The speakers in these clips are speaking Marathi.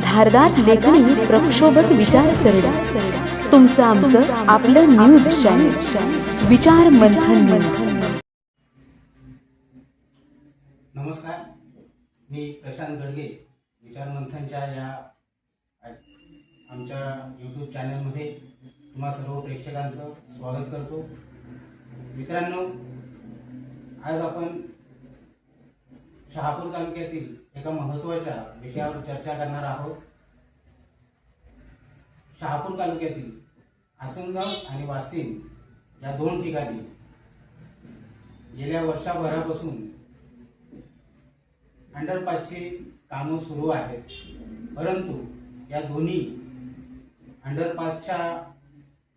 धारदार लेखणी प्रक्षोभक विचारसरणी तुमचं आमचं आपलं न्यूज चॅनल विचार मंथन न्यूज नमस्कार. मी प्रशांत गडगे विचार मंथनच्या या आमच्या यूट्यूब चॅनलमध्ये तुम्हा सर्व प्रेक्षकांचं स्वागत करतो. मित्रांनो आज आपण शहापूर तालुक्यातील एका महत्त्वाच्या विषयावर चर्चा करणार आहोत. शहापूर तालुक्यातील आसनगाव आणि वासिन या दोन ठिकाणी गेल्या वर्षाभरापासून अंडरपासची कामं सुरू आहेत. परंतु या दोन्ही अंडरपासच्या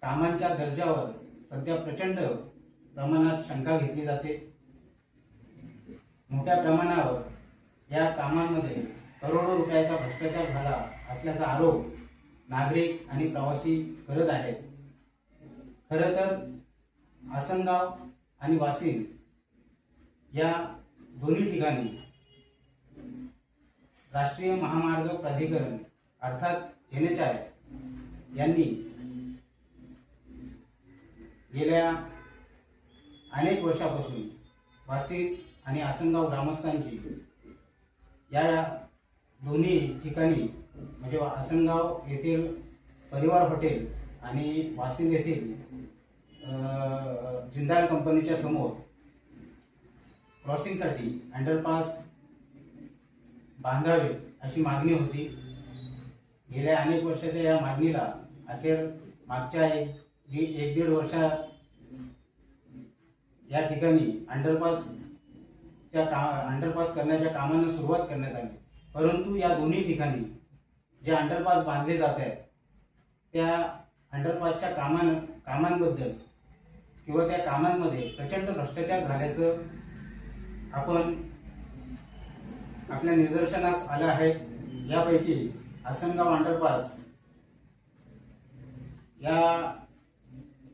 कामांच्या दर्जावर सध्या प्रचंड प्रमाणात शंका घेतली जाते. मोठ्या प्रमाणावर या कामांमध्ये करोडो रुपयाचा भ्रष्टाचार झाला असल्याचा आरोप नागरिक आणि प्रवासी करत आहेत. खरं तर आसनगाव आणि वासिन या दोन्ही ठिकाणी राष्ट्रीय महामार्ग प्राधिकरण अर्थात एन एच आय यांनी गेल्या अनेक वर्षापासून वासिक आणि आसनगाव ग्रामस्थांची या दोन्ही ठिकाणी म्हणजे आसनगाव येथील परिवार हॉटेल आणि वासिंद येथील जिंदाल कंपनीच्या समोर क्रॉसिंगसाठी अंडरपास बांधावे अशी मागणी होती. गेल्या अनेक वर्षाच्या या मागणीला अखेर मागच्या एक दी- एक दीड वर्षात या ठिकाणी अंडरपास त्या का अंडरपास करण्याच्या कामांना सुरुवात करण्यात आली. परंतु या दोन्ही ठिकाणी जे अंडरपास बांधले जात आहेत त्या अंडरपासच्या कामान कामांबद्दल किंवा त्या कामांमध्ये प्रचंड भ्रष्टाचार झाल्याचं आपण आपल्या निदर्शनास आलं आहे. यापैकी आसनगाव अंडरपास या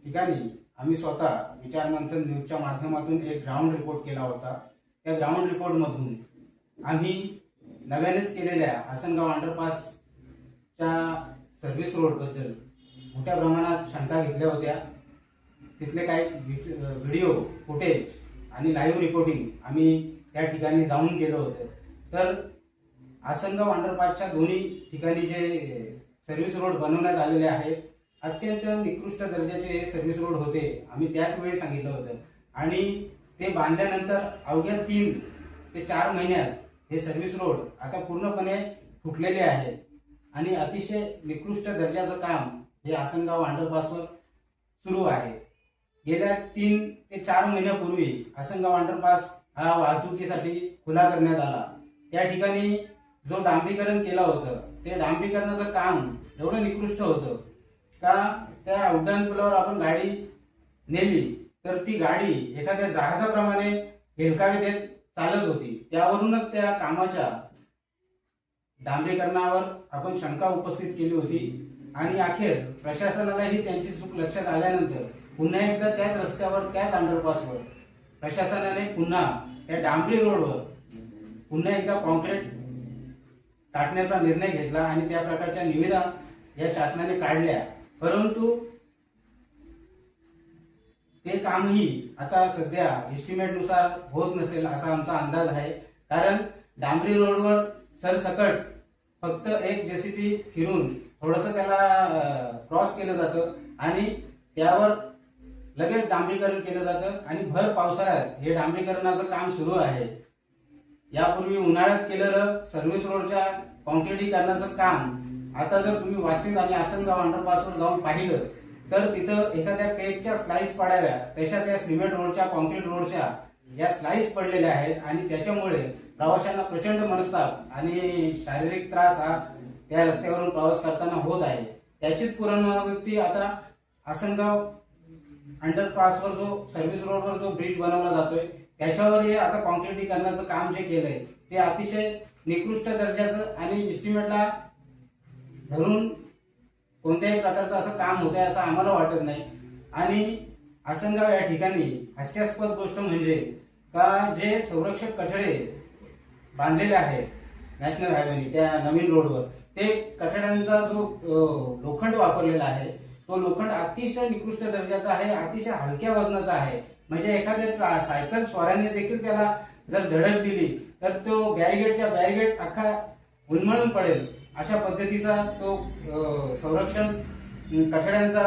ठिकाणी आम्ही स्वतः विचारमंथन न्यूजच्या माध्यमातून एक ग्राउंड रिपोर्ट केला होता. त्या ग्राउंड रिपोर्टमधून आम्ही नव्यानेच केलेल्या आसनगाव अंडरपासच्या सर्व्हिस रोडबद्दल मोठ्या प्रमाणात शंका घेतल्या होत्या. तिथले काही व्हिडिओ फुटेज आणि लाईव्ह रिपोर्टिंग आम्ही त्या ठिकाणी जाऊन केलं होतं. तर आसनगाव अंडरपासच्या दोन्ही ठिकाणी जे सर्व्हिस रोड बनवण्यात आलेले आहेत अत्यंत निकृष्ट दर्जाचे हे सर्व्हिस रोड होते आम्ही त्याच वेळी सांगितलं होतं. आणि ते बांधल्यानंतर अवघ्या तीन ते चार महिन्यात हे सर्व्हिस रोड आता पूर्णपणे फुटलेले आहे. आणि अतिशय निकृष्ट दर्जाचं काम हे आसनगाव अंडरपासवर सुरू आहे. गेल्या तीन ते चार महिन्यापूर्वी आसनगाव अंडरपास हा वाहतुकीसाठी खुला करण्यात आला. त्या ठिकाणी जो डांबरीकरण केलं होतं ते डांबरीकरणाचं काम एवढं निकृष्ट होतं का त्या उड्डाण पुलावर आपण गाडी नेली तर ती गाडी एखाद्या जहाजाप्रमाणे हेलकावे देत चालत होती. त्यावरूनच त्या कामाच्या डांबरीकरणावर आपण शंका उपस्थित केली होती. आणि अखेर प्रशासनालाही त्यांची चूक लक्षात आल्यानंतर पुन्हा एकदा त्याच रस्त्यावर त्याच अंडरपासवर प्रशासनाने पुन्हा त्या डांबरी रोडवर पुन्हा एकदा कॉन्क्रीट टाकण्याचा निर्णय घेतला आणि त्या प्रकारच्या निविदा या शासनाने काढल्या. परंतु ते कामही आता सध्या एस्टिमेटनुसार होत नसेल असा आमचा अंदाज आहे. कारण डांबरी रोडवर सरसकट फक्त एक जेसीबी फिरून थोडस त्याला क्रॉस केलं जातं आणि त्यावर लगेच डांबरीकरण केलं जातं आणि भर पावसाळ्यात हे डांबरीकरणाचं काम सुरू आहे. यापूर्वी उन्हाळ्यात केलेलं सर्व्हिस रोडच्या कॉन्क्रिटीकरणाचं काम आता जर तुम्ही वाशिंद आणि आसनगाव अंडरपासवर जाऊन पाहिलं तर तिथं एखाद्या पेजच्या स्लाइस पडाव्या. तशा त्या सिमेंट रोडच्या कॉन्क्रीट रोडच्या या स्लाइस पडलेल्या आहेत आणि त्याच्यामुळे प्रवाशांना प्रचंड मनस्ताप आणि शारीरिक त्रास हा त्या रस्त्यावरून प्रवास करताना होत आहे. त्याचीच पुनरावृत्ती आता आसनगाव अंडरपासवर जो सर्व्हिस रोडवर जो ब्रिज बनवला जातोय त्याच्यावर हे आता कॉन्क्रिटीकरणाचं काम जे केलंय ते अतिशय निकृष्ट दर्जाचं आणि इस्टिमेटला धरून कोणत्याही प्रकारचं असं काम होत आहे असं आम्हाला वाटत नाही. आणि आसनगाव या ठिकाणी हास्यास्पद गोष्ट म्हणजे का जे संरक्षक कठडे बांधलेले आहेत नॅशनल हायवेने त्या नवीन रोडवर ते कठड्यांचा जो लोखंड वापरलेला आहे तो लोखंड अतिशय निकृष्ट दर्जाचा आहे अतिशय हलक्या वजनाचा आहे. म्हणजे एखाद्या सायकल स्वाराने देखील त्याला जर धडक दिली तर तो बॅरिगेडच्या बॅरिगेड अख्खा उन्मळून पडेल. अशा पद्धतीचा तो संरक्षण कठड्यांचा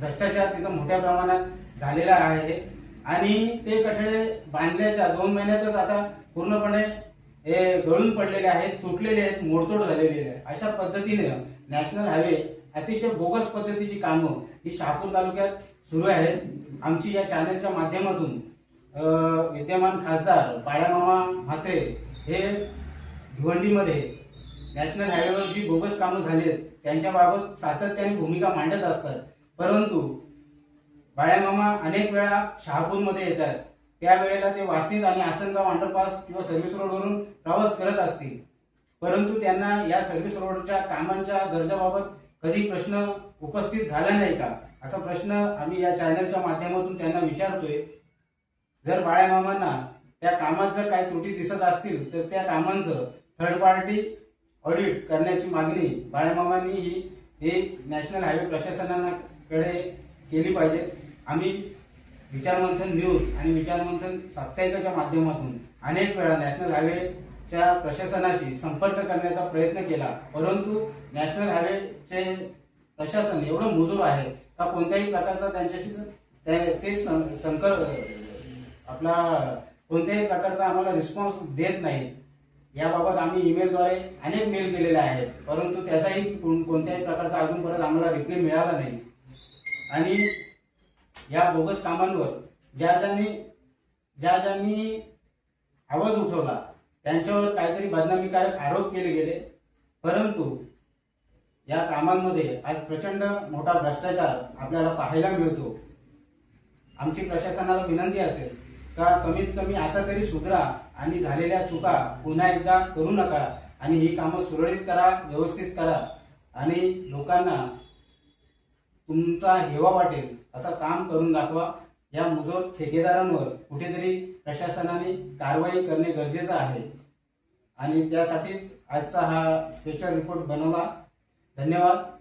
भ्रष्टाचार तिथं मोठ्या प्रमाणात झालेला आहे. आणि ते कठडे बांधल्याच्या दोन महिन्यातच आता पूर्णपणे हे गळून पडलेले आहेत तुटलेले आहेत मोडतोड झालेले आहे. अशा पद्धतीने नॅशनल हायवे अतिशय बोगस पद्धतीची कामं ही शहापूर तालुक्यात सुरू आहेत. आमची या चॅनलच्या माध्यमातून विद्यमान खासदार बाळामामा म्हात्रे हे भिवंडीमध्ये नॅशनल हायवेवर जी बोगस कामं झाली आहेत त्यांच्याबाबत सातत्याने भूमिका मांडत असतात. परंतु बाळ्यामामा अनेक वेळा शहापूरमध्ये येतात. त्यावेळेला ते वासिंद आणि आसनगाव अंडरपास किंवा सर्व्हिस रोडवरून प्रवास करत असतील. परंतु त्यांना या सर्व्हिस रोडच्या कामांच्या दर्जाबाबत कधी प्रश्न उपस्थित झाला नाही का? असा प्रश्न आम्ही या चॅनलच्या माध्यमातून त्यांना विचारतोय. जर बाळ्यामामांना त्या कामात जर काही त्रुटी दिसत असतील तर त्या कामांचं थर्ड पार्टी ऑडिट करण्याची मागणी बाळामामांनी ही हे नॅशनल हायवे प्रशासनाकडे केली पाहिजे. आम्ही विचारमंथन न्यूज आणि विचारमंथन साप्ताहिकाच्या माध्यमातून अनेक वेळा नॅशनल हायवेच्या प्रशासनाशी संपर्क करण्याचा प्रयत्न केला. परंतु नॅशनल हायवेचे प्रशासन एवढं मुजूर आहे का कोणत्याही प्रकारचा त्यांच्याशी ते- ते सं- संकर आपला कोणत्याही प्रकारचा आम्हाला रिस्पॉन्स देत नाही. याबाबत आम्ही ईमेलद्वारे अनेक मेल केलेले आहेत. परंतु त्याचाही कोण- कोणत्याही प्रकारचा अजूनपर्यंत आम्हाला रिप्लाय मिळाला नाही. आणि या बोगस कामांवर ज्या ज्यांनी ज्या ज्यांनी आवाज उठवला त्यांच्यावर काहीतरी बदनामीकारक आरोप केले गेले. परंतु या कामांमध्ये आज प्रचंड मोठा भ्रष्टाचार आपल्याला पाहायला मिळतो. आमची प्रशासनाला विनंती असेल का कमीत कमी आता तरी सुधरा आणि झालेल्या चुका पुन्हा एकदा करू नका आणि ही कामं सुरळीत करा व्यवस्थित करा आणि लोकांना तुमचा हेवा वाटेल असं काम करून दाखवा. या मुजोर ठेकेदारांवर कुठेतरी प्रशासनाने कारवाई करणे गरजेचं आहे. आणि त्यासाठीच आजचा हा स्पेशल रिपोर्ट बनवला. धन्यवाद.